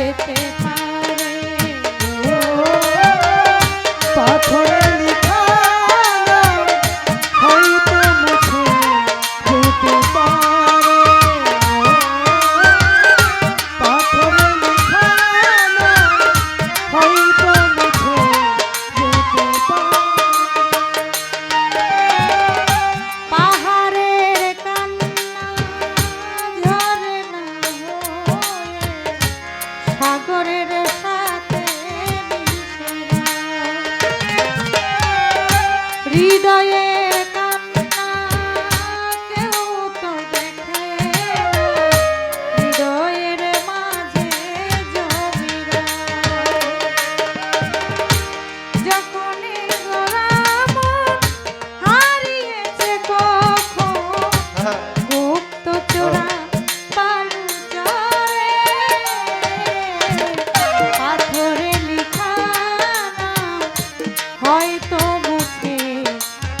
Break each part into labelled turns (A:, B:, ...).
A: যেতে হৃদয়ে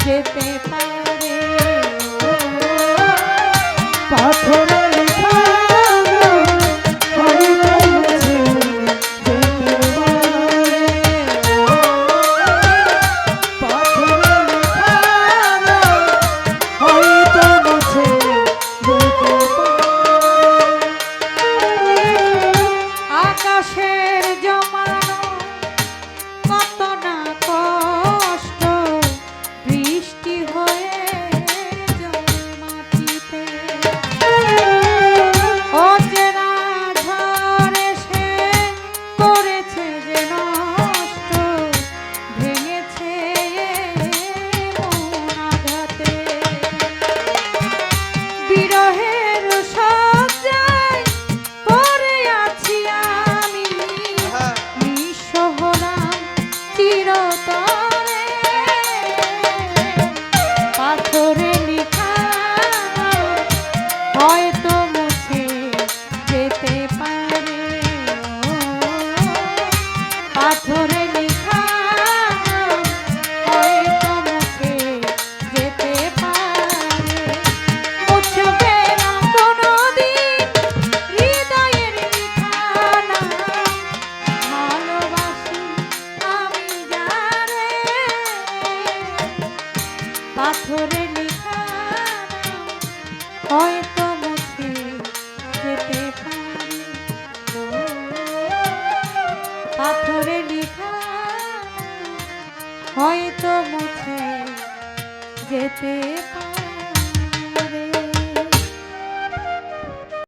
A: যেতে পারি। যেতে পারে।
B: পাথরে লেখা হয়তো মুখে যেতে পারে।
A: মুছবে না কোনোদিন হৃদয়ের ঠিকানা। ভালোবাসি আমি যারে। পাথরে হয়তো মুখে যেতে পারে।